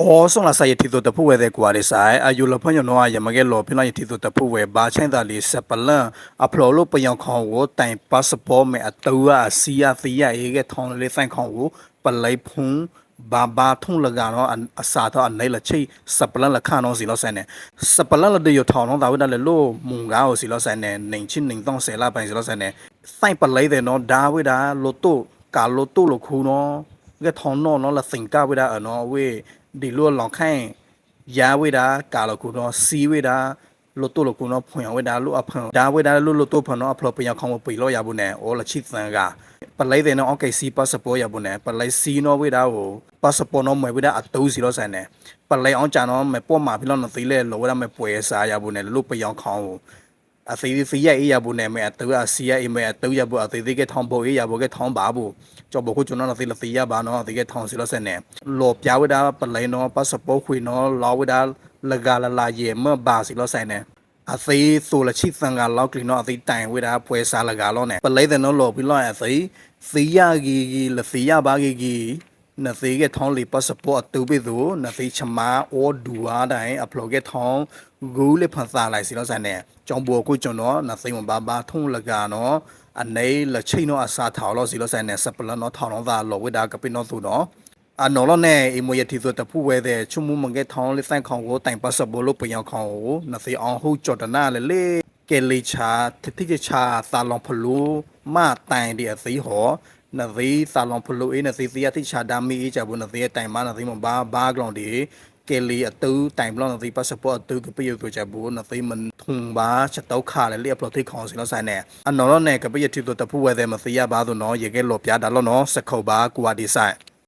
哦，送了啥也提到的部位在国里噻，啊，有了朋友的话也没给老平了也提到的部位，把钱在里是不冷，啊，不老不要看我，但把是包买啊，豆啊、西啊、肥啊，一个汤里三看我，不来碰。ဘာဘာထုံလကတော့အစာတော့အနေလချိစပလန်လခါနော်စီလောဆိုင်နေစပလန်လတေရထောင်းတော့ဒါဝဒလေလို့မုံကားကိုစီလောဆိုင်နေနေချင်းနေတော့ဆယ်လာပိုင်စီလောဆိုင်နေစိုက်ပလေးတယ်နော်ဒါဝိဒါလိုတုကာလိုတုလိုခုနော် ကဲထောင်းနော်နော်လစင်ကဝိဒါအနော်ဝေဒီလိုလောင်ခိုင်းယာဝိဒါကာလိုခုနော်စီဝိဒါလိုတိုလိုခုနော်ဖွင့်ဝိဒါလို့အဖန်ဒါဝိဒါလို့လိုတိုဖန်နော်အဖလောပညာခေါင်းပီလို့ရဘူးနဲ့အော်လချိသန်ကပလိုက်တဲ့နော် okay see passport ရပုန်နဲ့ပလိုက် see နော်ဝိဒါကို passport နော်မွေဝိဒါအတူစီလို့ဆိုင်နဲ့ပလိုက်အောင်ကြနော်မပေါ်မှာပြီးတော့နော်သိလဲလောဝိဒါမပွဲစားရပုန်နဲ့လို့ပယောင်ခေါင်းကို အသေးသေးစီရအေးရပုန်နဲ့မအတူအစီရအေးမအတူရပုအသေးသေးကထောင်းပေါ်အေးရပုကထောင်းပါဘူးကြောဘခုကျွန်တော်သိလသိရပါနော်အသေးကထောင်းစီလို့ဆိုင်နဲ့လောပြဝိဒါပလိုက်နော် passport ခွေနော်လောဝိဒါလကလာလာရေမဘာစီလို့ဆိုင်နဲ့အသေးဆိုလချိသံကလောက်ကလီနော်အသေးတိုင်ဝေတာပွဲစားလကလောနဲ့ပလဲတဲ့နော်လော်ပြီးလောအသေးစီယာဂီဂီလစီယာဘာဂီဂီ နသေးကထောင်းလီပတ်စပေါ်တူပြီးသူနသေးချမာအော်ဒူအားတိုင်းအပလော့ကထောင်းဂူးလေးဖန်စားလိုက်စီလို့ဆန်နဲ့ကြောင်ဘောကိုကျွန်တော်နသေးမဘာဘာထုံးလကနော်အနေလချိနော်အစားထောင်းလို့စီလို့ဆန်နဲ့စပလနော်ထောင်းတော့သာလော်ဝေတာကပိနော်သူနော်အနော်လောနဲ့အမရတီဆိုတပူဝဲတဲ့ချုံမမငဲထောင်းလေးဆိုင်ခေါင်ကိုတိုင်ပတ်စဘလို့ပယောင်ခေါင်ကိုနစီအောင်ဟုတ်ကြော်တနာလေလေကဲလီချာတတိချချာသာလောင်ဖလူမတိုင်ဒီအစီဟော နသီသာလောင်ဖလူအေးနစီစီယတိချာဒါမီအေးချဘူးနသီတိုင်မနသီမဘာဘာဂလောင်ဒီကဲလီအတူတိုင်ဘလောင်နသီပတ်စပေါ်အတူကပယုကိုချဘူးနသီမန်ထုံဘာချက်တော့ခါလေလေအပလော့တိခေါင်စီလို့ဆိုင်နေအနော်လောနဲ့ကပယတီဆိုတပူဝဲတဲ့မစီရပါတော့နော်ရေကဲလော်ပြတာလောနော်စခုတ်ပါကွာဒီဆိုင်